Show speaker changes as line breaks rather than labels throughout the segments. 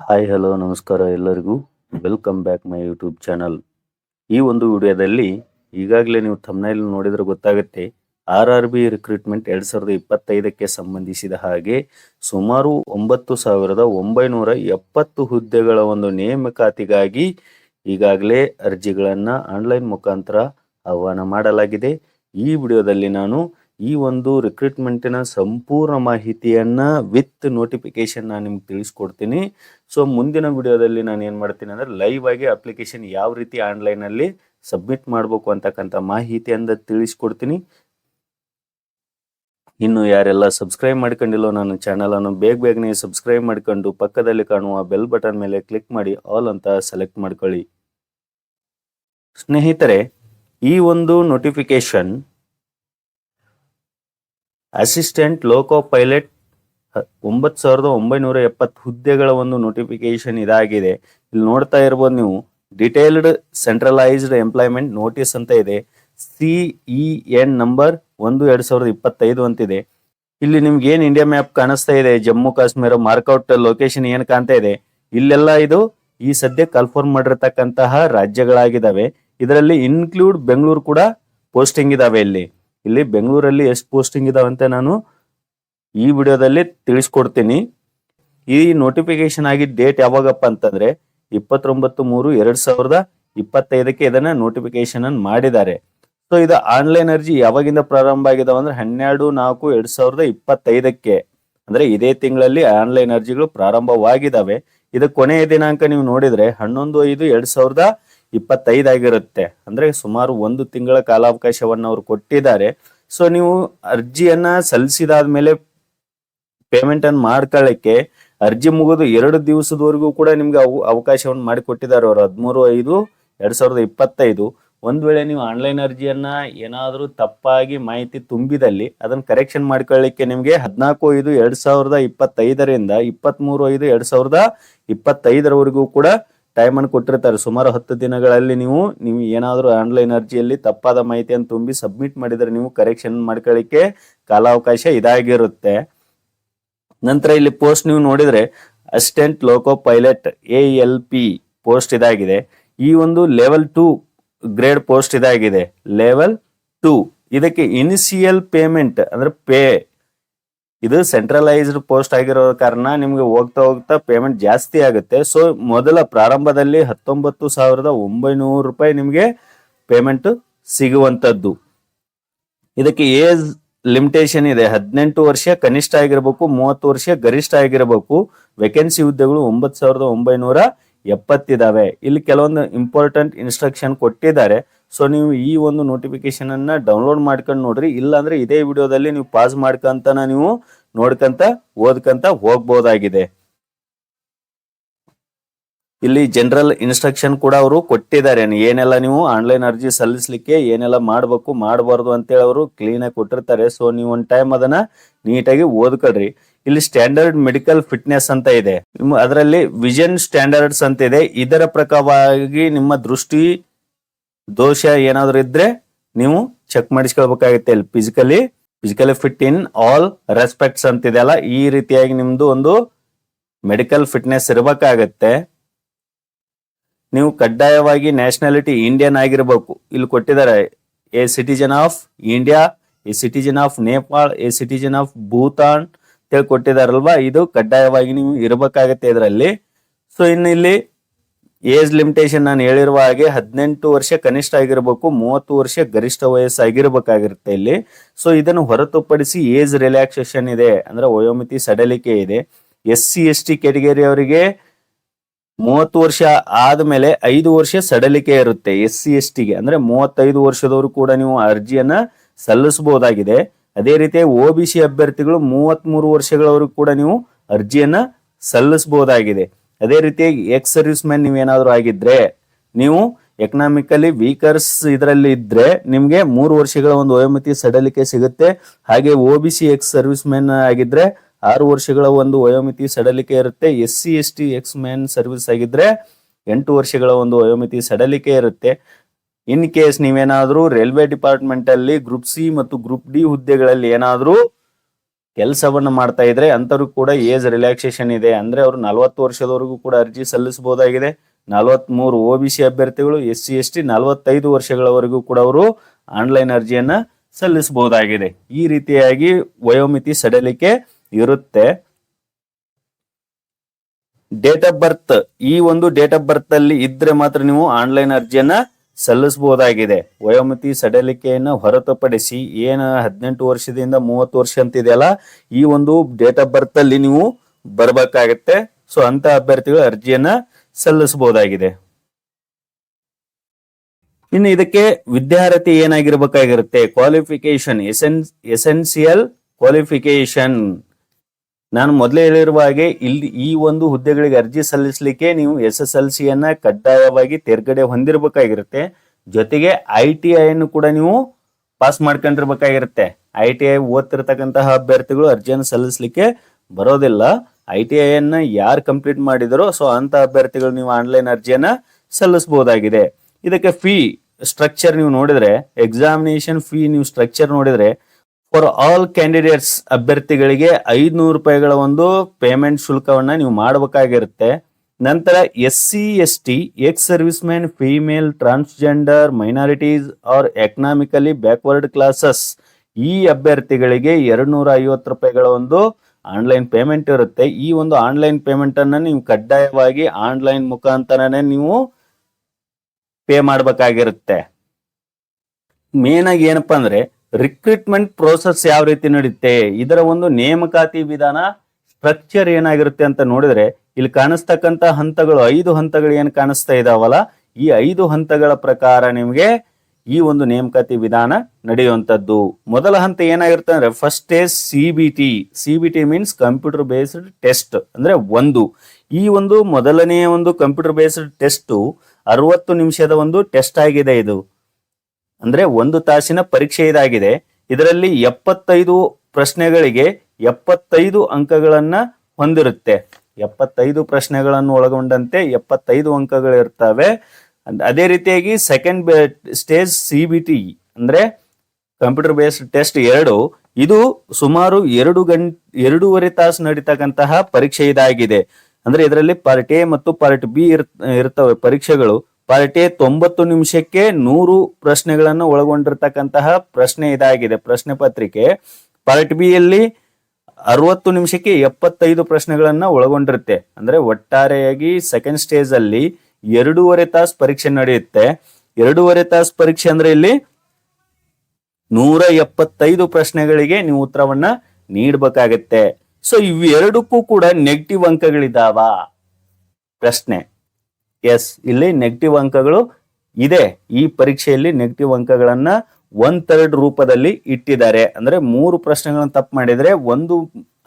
Hi hello ನಮಸ್ಕಾರ ಎಲ್ಲರಿಗೂ. Welcome back my YouTube channel ಈ ಒಂದು ವಿಡಿಯೋದಲ್ಲಿ ಈಗಾಗಲೇ ನೀವು ತಮ್ಮನೇಲಿ ನೋಡಿದರೆ ಗೊತ್ತಾಗುತ್ತೆ ಆರ್ ಆರ್ ಬಿ ರಿಕ್ರೂಟ್ಮೆಂಟ್ ಎರಡು ಸಾವಿರದ ಇಪ್ಪತ್ತೈದಕ್ಕೆ ಸಂಬಂಧಿಸಿದ ಹಾಗೆ ಸುಮಾರು ಒಂಬತ್ತು ಸಾವಿರದ ಒಂಬೈನೂರ ಎಪ್ಪತ್ತು ಹುದ್ದೆಗಳ ಒಂದು ನೇಮಕಾತಿಗಾಗಿ ಈಗಾಗಲೇ ಅರ್ಜಿಗಳನ್ನು ಆನ್ಲೈನ್ ಮುಖಾಂತರ ಆಹ್ವಾನ ಮಾಡಲಾಗಿದೆ. ಈ ವಿಡಿಯೋದಲ್ಲಿ ನಾನು ಈ ಒಂದು ರಿಕ್ರೂಟ್ಮೆಂಟಿನ ಸಂಪೂರ್ಣ ಮಾಹಿತಿಯನ್ನು ವಿತ್ ನೋಟಿಫಿಕೇಶನ್ ನಾನು ನಿಮ್ಗೆ ತಿಳಿಸ್ಕೊಡ್ತೀನಿ. ಸೊ ಮುಂದಿನ ವಿಡಿಯೋದಲ್ಲಿ ನಾನು ಏನು ಮಾಡ್ತೀನಿ ಅಂದ್ರೆ ಲೈವ್ ಆಗಿ ಅಪ್ಲಿಕೇಶನ್ ಯಾವ ರೀತಿ ಆನ್ಲೈನಲ್ಲಿ ಸಬ್ಮಿಟ್ ಮಾಡಬೇಕು ಅಂತಕ್ಕಂಥ ಮಾಹಿತಿಯನ್ನು ತಿಳಿಸ್ಕೊಡ್ತೀನಿ. ಇನ್ನು ಯಾರೆಲ್ಲ ಸಬ್ಸ್ಕ್ರೈಬ್ ಮಾಡ್ಕೊಂಡಿಲ್ಲೋ ನನ್ನ ಚಾನಲನ್ನು ಬೇಗ ಬೇಗನೆ ಸಬ್ಸ್ಕ್ರೈಬ್ ಮಾಡ್ಕೊಂಡು ಪಕ್ಕದಲ್ಲಿ ಕಾಣುವ ಬೆಲ್ ಬಟನ್ ಮೇಲೆ ಕ್ಲಿಕ್ ಮಾಡಿ ಆಲ್ ಅಂತ ಸೆಲೆಕ್ಟ್ ಮಾಡ್ಕೊಳ್ಳಿ. ಸ್ನೇಹಿತರೆ, ಈ ಒಂದು ನೋಟಿಫಿಕೇಶನ್ ಅಸಿಸ್ಟೆಂಟ್ ಲೋಕೋ ಪೈಲಟ್ ಒಂಬತ್ತು ಸಾವಿರದ ಒಂಬೈನೂರ ಎಪ್ಪತ್ತು ಹುದ್ದೆಗಳ ಒಂದು ನೋಟಿಫಿಕೇಶನ್ ಇದಾಗಿದೆ. ಇಲ್ಲಿ ನೋಡ್ತಾ ಇರ್ಬೋದು ನೀವು ಡಿಟೇಲ್ಡ್ ಸೆಂಟ್ರಲೈಸ್ಡ್ ಎಂಪ್ಲಾಯ್ಮೆಂಟ್ ನೋಟಿಸ್ ಅಂತ ಇದೆ. ಸಿಇ ಎನ್ ನಂಬರ್ ಒಂದು ಎರಡ್ ಸಾವಿರದ ಇಪ್ಪತ್ತೈದು ಅಂತಿದೆ. ಇಲ್ಲಿ ನಿಮ್ಗೆ ಏನ್ ಇಂಡಿಯಾ ಮ್ಯಾಪ್ ಕಾಣಿಸ್ತಾ ಇದೆ? ಜಮ್ಮು, ಕಾಶ್ಮೀರ ಮಾರ್ಕೌಟ್ ಲೊಕೇಶನ್ ಏನ್ ಕಾಣ್ತಾ ಇದೆ? ಇಲ್ಲೆಲ್ಲ ಇದು ಈ ಸದ್ಯ ಕನ್ಫರ್ಮ್ ಮಾಡಿರ್ತಕ್ಕಂತಹ ರಾಜ್ಯಗಳಾಗಿದ್ದಾವೆ. ಇದರಲ್ಲಿ ಇನ್ಕ್ಲೂಡ್ ಬೆಂಗಳೂರು ಕೂಡ ಪೋಸ್ಟಿಂಗ್ ಇದಾವೆ ಇಲ್ಲಿ. ಇಲ್ಲಿ ಬೆಂಗಳೂರಲ್ಲಿ ಎಷ್ಟು ಪೋಸ್ಟಿಂಗ್ ಇದಾವಂತೆ ನಾನು ಈ ವಿಡಿಯೋದಲ್ಲಿ ತಿಳಿಸ್ಕೊಡ್ತೀನಿ. ಈ ನೋಟಿಫಿಕೇಶನ್ ಆಗಿ ಡೇಟ್ ಯಾವಾಗಪ್ಪ ಅಂತಂದ್ರೆ ಇಪ್ಪತ್ತೊಂಬತ್ತು ಮೂರು ಎರಡ್ ಸಾವಿರದ ಇಪ್ಪತ್ತೈದಕ್ಕೆ ಇದನ್ನ ನೋಟಿಫಿಕೇಶನ್ ಅನ್ನು ಮಾಡಿದ್ದಾರೆ. ಸೊ ಇದು ಆನ್ಲೈನ್ ಅರ್ಜಿ ಯಾವಾಗಿಂದ ಪ್ರಾರಂಭ ಆಗಿದಾವ ಅಂದ್ರೆ ಹನ್ನೆರಡು ನಾಲ್ಕು ಎರಡ್ ಸಾವಿರದ ಇಪ್ಪತ್ತೈದಕ್ಕೆ. ಅಂದ್ರೆ ಇದೇ ತಿಂಗಳಲ್ಲಿ ಆನ್ಲೈನ್ ಅರ್ಜಿಗಳು ಪ್ರಾರಂಭವಾಗಿದ್ದಾವೆ. ಇದು ಕೊನೆಯ ದಿನಾಂಕ ನೀವು ನೋಡಿದ್ರೆ ಹನ್ನೊಂದು ಐದು ಎರಡ್ ಸಾವಿರದ ಇಪ್ಪತ್ತೈದು ಆಗಿರುತ್ತೆ. ಅಂದ್ರೆ ಸುಮಾರು ಒಂದು ತಿಂಗಳ ಕಾಲಾವಕಾಶವನ್ನು ಅವರು ಕೊಟ್ಟಿದ್ದಾರೆ. ಸೊ ನೀವು ಅರ್ಜಿಯನ್ನ ಸಲ್ಲಿಸಿದಾದ್ಮೇಲೆ ಪೇಮೆಂಟ್ ಅನ್ನು ಮಾಡ್ಕೊಳ್ಳಿಕ್ಕೆ ಅರ್ಜಿ ಮುಗಿದು ಎರಡು ದಿವಸದವರೆಗೂ ಕೂಡ ನಿಮ್ಗೆ ಅವು, ಅವಕಾಶವನ್ನು ಮಾಡಿಕೊಟ್ಟಿದ್ದಾರೆ ಅವರು. ಹದಿಮೂರು, ಐದು, ಎರಡ್ ಸಾವಿರದ ಇಪ್ಪತ್ತೈದು. ಒಂದ್ ವೇಳೆ ನೀವು ಆನ್ಲೈನ್ ಅರ್ಜಿಯನ್ನ ಏನಾದರೂ ತಪ್ಪಾಗಿ ಮಾಹಿತಿ ತುಂಬಿದಲ್ಲಿ ಅದನ್ನ ಕರೆಕ್ಷನ್ ಮಾಡ್ಕೊಳ್ಳಿಕ್ಕೆ ನಿಮಗೆ ಹದಿನಾಲ್ಕು, ಐದು, ಎರಡ್ ಸಾವಿರದ ಇಪ್ಪತ್ತೈದರಿಂದ ಇಪ್ಪತ್ಮೂರು, ಐದು, ಎರಡ್ ಸಾವಿರದ ಇಪ್ಪತ್ತೈದರವರೆಗೂ ಕೂಡ ಟೈಮ್ ಅನ್ನು ಕೊಟ್ಟಿರ್ತಾರೆ. ಸುಮಾರು ಹತ್ತು ದಿನಗಳಲ್ಲಿ ನೀವು ನೀವು ಏನಾದರೂ ಆನ್ಲೈನ್ ಅರ್ಜಿಯಲ್ಲಿ ತಪ್ಪಾದ ಮಾಹಿತಿಯನ್ನು ತುಂಬಿ ಸಬ್ಮಿಟ್ ಮಾಡಿದರೆ ನೀವು ಕರೆಕ್ಷನ್ ಮಾಡ್ಕೊಳ್ಳಿಕ್ಕೆ ಕಾಲಾವಕಾಶ ಇದಾಗಿರುತ್ತೆ. ನಂತರ ಇಲ್ಲಿ ಪೋಸ್ಟ್ ನೀವು ನೋಡಿದರೆ, assistant loco pilot A L P post ಇದಾಗಿದೆ. ಈ ಒಂದು ಲೆವೆಲ್ ಟು ಗ್ರೇಡ್ ಪೋಸ್ಟ್ ಇದಾಗಿದೆ. ಲೆವೆಲ್ ಟು ಇದಕ್ಕೆ ಇನಿಷಿಯಲ್ ಪೇಮೆಂಟ್ ಅಂದ್ರೆ ಪೇ ಇದು ಸೆಂಟ್ರಲೈಸ್ಡ್ ಪೋಸ್ಟ್ ಆಗಿರೋ ಕಾರಣ ನಿಮ್ಗೆ ಹೋಗ್ತಾ ಹೋಗ್ತಾ ಪೇಮೆಂಟ್ ಜಾಸ್ತಿ ಆಗುತ್ತೆ. ಸೊ ಮೊದಲ ಪ್ರಾರಂಭದಲ್ಲಿ ಹತ್ತೊಂಬತ್ತು ಸಾವಿರದ ಒಂಬೈನೂರು ರೂಪಾಯಿ ನಿಮಗೆ ಪೇಮೆಂಟ್ ಸಿಗುವಂತದ್ದು ಇದಕ್ಕೆ ಏಜ್ ಲಿಮಿಟೇಷನ್ ಇದೆ. ಹದಿನೆಂಟು ವರ್ಷ ಕನಿಷ್ಠ ಆಗಿರಬೇಕು, ಮೂವತ್ತು ವರ್ಷ ಗರಿಷ್ಠ ಆಗಿರಬೇಕು. ವೇಕೆನ್ಸಿ ಹುದ್ದೆಗಳು ಒಂಬತ್ತು ಸಾವಿರದ ಒಂಬೈನೂರ ಎಪ್ಪತ್ತಿದಾವೆ ಇಲ್ಲಿ ಕೆಲವೊಂದು ಇಂಪಾರ್ಟೆಂಟ್ ಇನ್ಸ್ಟ್ರಕ್ಷನ್ ಕೊಟ್ಟಿದ್ದಾರೆ. ಸೊ ನೀವು ಈ ಒಂದು ನೋಟಿಫಿಕೇಶನ್ ಅನ್ನ ಡೌನ್ಲೋಡ್ ಮಾಡ್ಕೊಂಡು ನೋಡ್ರಿ. ಇಲ್ಲಾಂದ್ರೆ ಇದೇ ವಿಡಿಯೋದಲ್ಲಿ ನೀವು ಪಾಸ್ ಮಾಡ್ಕೊಂತನ ನೀವು ನೋಡ್ಕಂತ, ಓದ್ಕಂತ ಹೋಗ್ಬೋದಾಗಿದೆ. ಇಲ್ಲಿ ಜನರಲ್ ಇನ್ಸ್ಟ್ರಕ್ಷನ್ ಕೂಡ ಅವರು ಕೊಟ್ಟಿದ್ದಾರೆ. ಏನೆಲ್ಲ ನೀವು ಆನ್ಲೈನ್ ಅರ್ಜಿ ಸಲ್ಲಿಸಲಿಕ್ಕೆ, ಏನೆಲ್ಲ ಮಾಡಬೇಕು, ಮಾಡಬಾರ್ದು ಅಂತೇಳಿ ಅವರು ಕ್ಲೀನ್ ಆಗಿ ಕೊಟ್ಟಿರ್ತಾರೆ. ಸೊ ನೀವು ಒಂದ್ ಟೈಮ್ ಅದನ್ನ ನೀಟಾಗಿ ಓದ್ಕೊಳ್ರಿ. ಇಲ್ಲಿ ಸ್ಟ್ಯಾಂಡರ್ಡ್ ಮೆಡಿಕಲ್ ಫಿಟ್ನೆಸ್ ಅಂತ ಇದೆ. ಅದರಲ್ಲಿ ವಿಷನ್ ಸ್ಟ್ಯಾಂಡರ್ಡ್ಸ್ ಅಂತ ಇದೆ. ಇದರ ಪ್ರಕಾರವಾಗಿ ನಿಮ್ಮ ದೃಷ್ಟಿ ದೋಷ ಏನಾದರೂ ಇದ್ರೆ ನೀವು ಚೆಕ್ ಮಾಡಿಸ್ಕೊಳ್ಬೇಕಾಗುತ್ತೆ ಇಲ್ಲಿ physically physically fit in all respects ಅಂತಿದೆಯಲ್ಲ ಈ ರೀತಿಯಾಗಿ ನಿಮ್ದು ಒಂದು ಮೆಡಿಕಲ್ ಫಿಟ್ನೆಸ್ ಇರಬೇಕಾಗತ್ತೆ. ನೀವು ಕಡ್ಡಾಯವಾಗಿ ನ್ಯಾಷನಾಲಿಟಿ ಇಂಡಿಯನ್ ಆಗಿರಬೇಕು. ಇಲ್ಲಿ ಕೊಟ್ಟಿದ್ದಾರೆ a citizen of India a citizen of Nepal a citizen of Bhutan ಕೊಟ್ಟಿದಾರಲ್ವಾ ಇದು ಕಡ್ಡಾಯವಾಗಿ ನೀವು ಇರಬೇಕಾಗತ್ತೆ ಇದರಲ್ಲಿ. ಸೊ ಇನ್ನು ಇಲ್ಲಿ ಏಜ್ ಲಿಮಿಟೇಷನ್ ನಾನು ಹೇಳಿರುವ ಹಾಗೆ ಹದಿನೆಂಟು ವರ್ಷ ಕನಿಷ್ಠ ಆಗಿರಬೇಕು, ಮೂವತ್ತು ವರ್ಷ ಗರಿಷ್ಠ ವಯಸ್ಸಾಗಿರ್ಬೇಕಾಗಿರುತ್ತೆ ಇಲ್ಲಿ. ಸೊ ಇದನ್ನು ಹೊರತುಪಡಿಸಿ ಏಜ್ ರಿಲ್ಯಾಕ್ಸೇಷನ್ ಇದೆ, ಅಂದ್ರೆ ವಯೋಮಿತಿ ಸಡಲಿಕೆ ಇದೆ. S C S T category ಅವರಿಗೆ ಮೂವತ್ತು ವರ್ಷ ಆದ್ಮೇಲೆ ಐದು ವರ್ಷ ಸಡಲಿಕೆ ಇರುತ್ತೆ ಎಸ್ ಸಿ ಎಸ್ ಟಿಗೆ ಅಂದ್ರೆ ಮೂವತ್ತೈದು ವರ್ಷದವರು ಕೂಡ ನೀವು ಅರ್ಜಿಯನ್ನ ಸಲ್ಲಿಸಬಹುದಾಗಿದೆ. ಅದೇ ರೀತಿ ಒ ಬಿ ಸಿ ಅಭ್ಯರ್ಥಿಗಳು ಮೂವತ್ತ್ ಮೂರು ವರ್ಷಗಳವರು ಕೂಡ ನೀವು ಅರ್ಜಿಯನ್ನ ಸಲ್ಲಿಸಬಹುದಾಗಿದೆ. ಅದೇ ರೀತಿಯಾಗಿ ಎಕ್ಸ್ ಸರ್ವಿಸ್ ಮ್ಯಾನ್ ಏನಾದರೂ ಆಗಿದ್ರೆ, ನೀವು ಎಕನಾಮಿಕಲಿ ವೀಕರ್ಸ್ ಇದರಲ್ಲಿ ಇದ್ರೆ ನಿಮಗೆ ಮೂರು ವರ್ಷಗಳ ಒಂದು ವಯೋಮಿತಿ ಸಡಲಿಕೆ ಸಿಗುತ್ತೆ. ಹಾಗೆ O B C ex serviceman ಆಗಿದ್ರೆ ಆರು ವರ್ಷಗಳ ಒಂದು ವಯೋಮಿತಿ ಸಡಲಿಕೆ ಇರುತ್ತೆ. S C S T ex man service ಆಗಿದ್ರೆ ಎಂಟು ವರ್ಷಗಳ ಒಂದು ವಯೋಮಿತಿ ಸಡಲಿಕೆ ಇರುತ್ತೆ. ಇನ್ ಕೇಸ್ ನೀವೇನಾದ್ರೂ ರೈಲ್ವೆ ಡಿಪಾರ್ಟ್ಮೆಂಟ್ ಅಲ್ಲಿ ಗ್ರೂಪ್ ಸಿ ಮತ್ತು ಗ್ರೂಪ್ ಡಿ ಹುದ್ದೆಗಳಲ್ಲಿ ಏನಾದ್ರೂ ಕೆಲಸವನ್ನ ಮಾಡ್ತಾ ಇದ್ರೆ ಅಂತವ್ರು ಕೂಡ ಏಜ್ ರಿಲ್ಯಾಕ್ಸೇಷನ್ ಇದೆ. ಅಂದ್ರೆ ಅವರು ನಲವತ್ತು ವರ್ಷದವರೆಗೂ ಕೂಡ ಅರ್ಜಿ ಸಲ್ಲಿಸಬಹುದಾಗಿದೆ. ನಲವತ್ಮೂರು ಒ ಬಿ ಅಭ್ಯರ್ಥಿಗಳು ಎಸ್ ಸಿ ಎಸ್ ಟಿ ನಲವತ್ತೈದು ವರ್ಷಗಳವರೆಗೂ ಕೂಡ ಅವರು ಆನ್ಲೈನ್ ಅರ್ಜಿಯನ್ನ ಸಲ್ಲಿಸಬಹುದಾಗಿದೆ. ಈ ರೀತಿಯಾಗಿ ವಯೋಮಿತಿ ಸಡಿಲಿಕೆ ಇರುತ್ತೆ. ಡೇಟ್ ಆಫ್ ಬರ್ತ್ ಈ ಒಂದು ಡೇಟ್ ಆಫ್ ಬರ್ತ್ ಅಲ್ಲಿ ಇದ್ರೆ ಮಾತ್ರ ನೀವು ಆನ್ಲೈನ್ ಅರ್ಜಿಯನ್ನ ಸಲ್ಲಿಸಬಹುದಾಗಿದೆ. ವಯೋಮಿತಿ ಸಡಲಿಕೆಯನ್ನು ಹೊರತುಪಡಿಸಿ ಏನ ಹದಿನೆಂಟು ವರ್ಷದಿಂದ ಮೂವತ್ತು ವರ್ಷ ಅಂತ ಇದೆಯಲ್ಲ, ಈ ಒಂದು ಡೇಟ್ ಆಫ್ ಬರ್ತ್ ಅಲ್ಲಿ ನೀವು ಬರಬೇಕಾಗತ್ತೆ. ಸೊ ಅಂತ ಅಭ್ಯರ್ಥಿಗಳು ಅರ್ಜಿಯನ್ನ ಸಲ್ಲಿಸಬಹುದಾಗಿದೆ. ಇನ್ನು ಇದಕ್ಕೆ ವಿದ್ಯಾರ್ಥಿ ಏನಾಗಿರ್ಬೇಕಾಗಿರುತ್ತೆ? ಕ್ವಾಲಿಫಿಕೇಶನ್ ಎಸೆನ್ ಎಸೆನ್ಸಿಯಲ್ ಕ್ವಾಲಿಫಿಕೇಶನ್ ನಾನು ಮೊದಲೇ ಹೇಳಿರುವ ಹಾಗೆ ಇಲ್ಲಿ ಈ ಒಂದು ಹುದ್ದೆಗಳಿಗೆ ಅರ್ಜಿ ಸಲ್ಲಿಸಲಿಕ್ಕೆ ನೀವು ಎಸ್ ಎಸ್ ಎಲ್ ಸಿಯನ್ನ ಕಡ್ಡಾಯವಾಗಿ ತೇರ್ಗಡೆ ಹೊಂದಿರಬೇಕಾಗಿರುತ್ತೆ. ಜೊತೆಗೆ ಐ ಟಿ ಐಯನ್ನು ಕೂಡ ನೀವು ಪಾಸ್ ಮಾಡ್ಕೊಂಡಿರ್ಬೇಕಾಗಿರುತ್ತೆ. ಐ ಟಿ ಐ ಓದ್ತಿರ್ತಕ್ಕಂತಹ ಅಭ್ಯರ್ಥಿಗಳು ಅರ್ಜಿಯನ್ನು ಸಲ್ಲಿಸಲಿಕ್ಕೆ ಬರೋದಿಲ್ಲ. ಐ ಟಿ ಐಯನ್ನ ಯಾರು ಕಂಪ್ಲೀಟ್ ಮಾಡಿದರೋ ಸೊ ಅಂತ ಅಭ್ಯರ್ಥಿಗಳು ನೀವು ಆನ್ಲೈನ್ ಅರ್ಜಿಯನ್ನ ಸಲ್ಲಿಸಬಹುದಾಗಿದೆ ಇದಕ್ಕೆ ಫೀ ಸ್ಟ್ರಕ್ಚರ್ ನೀವು ನೋಡಿದ್ರೆ ಎಕ್ಸಾಮಿನೇಷನ್ ಫೀ ನೀವು ಸ್ಟ್ರಕ್ಚರ್ ನೋಡಿದ್ರೆ ಫಾರ್ ಆಲ್ ಕ್ಯಾಂಡಿಡೇಟ್ಸ್ ಅಭ್ಯರ್ಥಿಗಳಿಗೆ ಐದುನೂರು ರೂಪಾಯಿಗಳ ಒಂದು ಪೇಮೆಂಟ್ ಶುಲ್ಕವನ್ನ ನೀವು ಮಾಡಬೇಕಾಗಿರುತ್ತೆ. ನಂತರ S C S T ex serviceman female transgender minorities or economically backward classes ಈ ಅಭ್ಯರ್ಥಿಗಳಿಗೆ ಎರಡ್ನೂರ ಐವತ್ತು ರೂಪಾಯಿಗಳ ಒಂದು ಆನ್ಲೈನ್ ಪೇಮೆಂಟ್ ಇರುತ್ತೆ. ಈ ಒಂದು ಆನ್ಲೈನ್ ಪೇಮೆಂಟ್ ಅನ್ನ ನೀವು ಕಡ್ಡಾಯವಾಗಿ ಆನ್ಲೈನ್ ಮುಖಾಂತರನೇ ನೀವು ಪೇ ಮಾಡಬೇಕಾಗಿರುತ್ತೆ. ಮೇನ್ ಆಗಿ ಏನಪ್ಪಾ ಅಂದ್ರೆ ರಿಕ್ರೂಟ್ಮೆಂಟ್ ಪ್ರೋಸೆಸ್ ಯಾವ ರೀತಿ ನಡೆಯುತ್ತೆ ಇದರ ಒಂದು ನೇಮಕಾತಿ ವಿಧಾನ ಸ್ಟ್ರಕ್ಚರ್ ಏನಾಗಿರುತ್ತೆ ಅಂತ ನೋಡಿದ್ರೆ, ಇಲ್ಲಿ ಕಾಣಿಸ್ತಕ್ಕಂತ ಹಂತಗಳು, ಐದು ಹಂತಗಳು ಏನು ಕಾಣಿಸ್ತಾ ಇದಾವಲ್ಲ, ಈ ಐದು ಹಂತಗಳ ಪ್ರಕಾರ ನಿಮಗೆ ಈ ಒಂದು ನೇಮಕಾತಿ ವಿಧಾನ ನಡೆಯುವಂಥದ್ದು. ಮೊದಲ ಹಂತ ಏನಾಗಿರುತ್ತೆ ಅಂದ್ರೆ first stage C B T C B T means computer based test ಅಂದ್ರೆ ಒಂದು. ಈ ಒಂದು ಮೊದಲನೆಯ ಒಂದು ಕಂಪ್ಯೂಟರ್ ಬೇಸ್ಡ್ ಟೆಸ್ಟ್ ಅರವತ್ತು ನಿಮಿಷದ ಒಂದು ಟೆಸ್ಟ್ ಆಗಿದೆ ಇದು. ಅಂದ್ರೆ ಒಂದು ತಾಸಿನ ಪರೀಕ್ಷೆ ಇದಾಗಿದೆ. ಇದರಲ್ಲಿ ಎಪ್ಪತ್ತೈದು ಪ್ರಶ್ನೆಗಳಿಗೆ ಎಪ್ಪತ್ತೈದು ಅಂಕಗಳನ್ನ ಹೊಂದಿರುತ್ತೆ. ಎಪ್ಪತ್ತೈದು ಪ್ರಶ್ನೆಗಳನ್ನು ಒಳಗೊಂಡಂತೆ ಎಪ್ಪತ್ತೈದು ಅಂಕಗಳು ಇರ್ತವೆ ಅದೇ ರೀತಿಯಾಗಿ second stage C B T ಅಂದ್ರೆ ಕಂಪ್ಯೂಟರ್ ಬೇಸ್ಡ್ ಟೆಸ್ಟ್ ಎರಡು, ಇದು ಸುಮಾರು ಎರಡು ಗಂಟೆ ಎರಡೂವರೆ ತಾಸು ನಡೀತಕ್ಕಂತಹ ಪರೀಕ್ಷೆ ಇದಾಗಿದೆ. ಅಂದ್ರೆ ಇದರಲ್ಲಿ ಪಾರ್ಟ್ ಎ ಮತ್ತು ಪಾರ್ಟ್ ಬಿ ಇರ್ತವೆ ಪರೀಕ್ಷೆಗಳು. ಪಾರ್ಟ್ ತೊಂಬತ್ತು ನಿಮಿಷಕ್ಕೆ ನೂರು ಪ್ರಶ್ನೆಗಳನ್ನು ಒಳಗೊಂಡಿರ್ತಕ್ಕಂತಹ ಪ್ರಶ್ನೆ ಇದಾಗಿದೆ. ಪ್ರಶ್ನೆ ಪತ್ರಿಕೆ ಪಾರ್ಟ್ ಬಿ ಯಲ್ಲಿ ಅರವತ್ತು ನಿಮಿಷಕ್ಕೆ ಎಪ್ಪತ್ತೈದು ಪ್ರಶ್ನೆಗಳನ್ನ ಒಳಗೊಂಡಿರುತ್ತೆ. ಅಂದ್ರೆ ಒಟ್ಟಾರೆಯಾಗಿ ಸೆಕೆಂಡ್ ಸ್ಟೇಜ್ ಅಲ್ಲಿ ಎರಡೂವರೆ ತಾಸು ಪರೀಕ್ಷೆ ನಡೆಯುತ್ತೆ. ಎರಡೂವರೆ ತಾಸು ಪರೀಕ್ಷೆ ಅಂದ್ರೆ ಇಲ್ಲಿ ನೂರ ಎಪ್ಪತ್ತೈದು ಪ್ರಶ್ನೆಗಳಿಗೆ ನೀವು ಉತ್ತರವನ್ನ ನೀಡಬೇಕಾಗತ್ತೆ. ಸೊ ಇವೆರಡಕ್ಕೂ ಕೂಡ ನೆಗೆಟಿವ್ ಅಂಕಗಳಿದಾವ ಪ್ರಶ್ನೆ. ಎಸ್, ಇಲ್ಲಿ ನೆಗೆಟಿವ್ ಅಂಕಗಳು ಇದೆ. ಈ ಪರೀಕ್ಷೆಯಲ್ಲಿ ನೆಗೆಟಿವ್ ಅಂಕಗಳನ್ನ ಒನ್ ಥರ್ಡ್ ರೂಪದಲ್ಲಿ ಇಟ್ಟಿದ್ದಾರೆ. ಅಂದ್ರೆ ಮೂರು ಪ್ರಶ್ನೆಗಳನ್ನ ತಪ್ಪು ಮಾಡಿದ್ರೆ ಒಂದು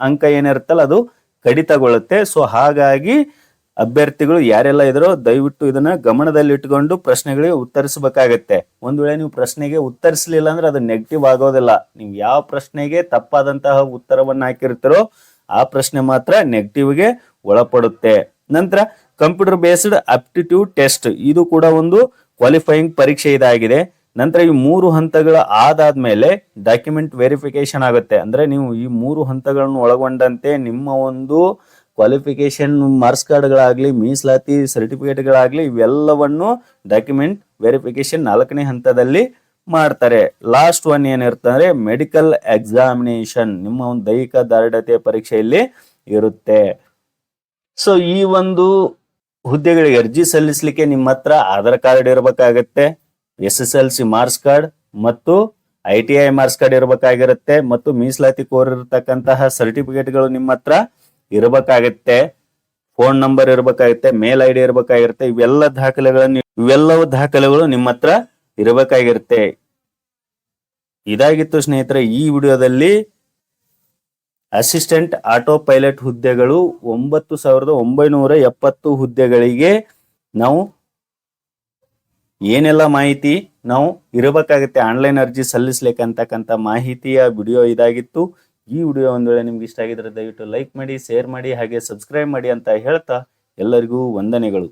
ಅಂಕ ಏನಿರುತ್ತಲ್ಲ ಅದು ಕಡಿತಗೊಳ್ಳುತ್ತೆ. ಸೊ ಹಾಗಾಗಿ ಅಭ್ಯರ್ಥಿಗಳು ಯಾರೆಲ್ಲ ಇದ್ರೋ ದಯವಿಟ್ಟು ಇದನ್ನ ಗಮನದಲ್ಲಿ ಇಟ್ಕೊಂಡು ಪ್ರಶ್ನೆಗಳಿಗೆ ಉತ್ತರಿಸಬೇಕಾಗತ್ತೆ. ಒಂದ್ ವೇಳೆ ನೀವು ಪ್ರಶ್ನೆಗೆ ಉತ್ತರಿಸಲಿಲ್ಲ ಅಂದ್ರೆ ಅದು ನೆಗೆಟಿವ್ ಆಗೋದಿಲ್ಲ. ನೀವು ಯಾವ ಪ್ರಶ್ನೆಗೆ ತಪ್ಪಾದಂತಹ ಉತ್ತರವನ್ನ ಹಾಕಿರ್ತೀರೋ ಆ ಪ್ರಶ್ನೆ ಮಾತ್ರ ನೆಗೆಟಿವ್ಗೆ ಒಳಪಡುತ್ತೆ. ನಂತರ ಕಂಪ್ಯೂಟರ್ ಬೇಸ್ಡ್ ಅಪ್ಟಿಟ್ಯೂಡ್ ಟೆಸ್ಟ್. ಇದು ಕೂಡ ಒಂದು ಕ್ವಾಲಿಫೈಯಿಂಗ್ ಪರೀಕ್ಷೆ ಇದಾಗಿದೆ. ನಂತರ ಈ ಮೂರು ಹಂತಗಳ ಆದಾದ್ಮೇಲೆ ಡಾಕ್ಯುಮೆಂಟ್ ವೆರಿಫಿಕೇಶನ್ ಆಗುತ್ತೆ. ಅಂದ್ರೆ ನೀವು ಈ ಮೂರು ಹಂತಗಳನ್ನು ಒಳಗೊಂಡಂತೆ ನಿಮ್ಮ ಒಂದು ಕ್ವಾಲಿಫಿಕೇಶನ್ ಮಾರ್ಕ್ಸ್ ಕಾರ್ಡ್ಗಳಾಗಲಿ, ಮೀಸಲಾತಿ ಸರ್ಟಿಫಿಕೇಟ್ಗಳಾಗಲಿ, ಇವೆಲ್ಲವನ್ನು ಡಾಕ್ಯುಮೆಂಟ್ ವೆರಿಫಿಕೇಶನ್ ನಾಲ್ಕನೇ ಹಂತದಲ್ಲಿ ಮಾಡ್ತಾರೆ. ಲಾಸ್ಟ್ ಒನ್ ಏನಿರ್ತಂದ್ರೆ ಮೆಡಿಕಲ್ ಎಕ್ಸಾಮಿನೇಷನ್, ನಿಮ್ಮ ಒಂದು ದೈಹಿಕ ದಾರ್ಢ್ಯತೆ ಪರೀಕ್ಷೆಯಲ್ಲಿ ಇರುತ್ತೆ. ಸೊ ಈ ಒಂದು ಹುದ್ದೆಗಳಿಗೆ ಅರ್ಜಿ ಸಲ್ಲಿಸಲಿಕ್ಕೆ ನಿಮ್ಮ ಹತ್ರ ಆಧಾರ್ ಕಾರ್ಡ್ ಇರಬೇಕಾಗತ್ತೆ, S S L C marks card ಮತ್ತು I T I marks card ಇರಬೇಕಾಗಿರುತ್ತೆ ಮತ್ತು ಮೀಸಲಾತಿ ಕೋರಿರ್ತಕ್ಕಂತಹ ಸರ್ಟಿಫಿಕೇಟ್ಗಳು ನಿಮ್ಮ ಹತ್ರ ಇರಬೇಕಾಗತ್ತೆ, ಫೋನ್ ನಂಬರ್ ಇರಬೇಕಾಗುತ್ತೆ, ಮೇಲ್ ಐ ಡಿ ಇರಬೇಕಾಗಿರುತ್ತೆ, ಇವೆಲ್ಲ ದಾಖಲೆಗಳನ್ನು ಇವೆಲ್ಲವೂ ದಾಖಲೆಗಳು ನಿಮ್ಮ ಹತ್ರ ಇರಬೇಕಾಗಿರುತ್ತೆ. ಇದಾಗಿತ್ತು ಸ್ನೇಹಿತರೆ, ಈ ವಿಡಿಯೋದಲ್ಲಿ ಅಸಿಸ್ಟೆಂಟ್ ಆಟೋ ಪೈಲಟ್ ಹುದ್ದೆಗಳು ಒಂಬತ್ತು ಸಾವಿರದ ಒಂಬೈನೂರ ಎಪ್ಪತ್ತು ಹುದ್ದೆಗಳಿಗೆ ನಾವು ಏನೆಲ್ಲ ಮಾಹಿತಿ ನಾವು ಇರಬೇಕಾಗುತ್ತೆ, ಆನ್ಲೈನ್ ಅರ್ಜಿ ಸಲ್ಲಿಸ್ಲಿಕ್ಕೆ ಮಾಹಿತಿಯ ವಿಡಿಯೋ ಇದಾಗಿತ್ತು. ಈ ವಿಡಿಯೋ ಒಂದು ವೇಳೆ ನಿಮ್ಗೆ ಇಷ್ಟ ಆಗಿದ್ರೆ ದಯವಿಟ್ಟು ಲೈಕ್ ಮಾಡಿ, ಶೇರ್ ಮಾಡಿ, ಹಾಗೆ ಸಬ್ಸ್ಕ್ರೈಬ್ ಮಾಡಿ ಅಂತ ಹೇಳ್ತಾ ಎಲ್ಲರಿಗೂ ವಂದನೆಗಳು.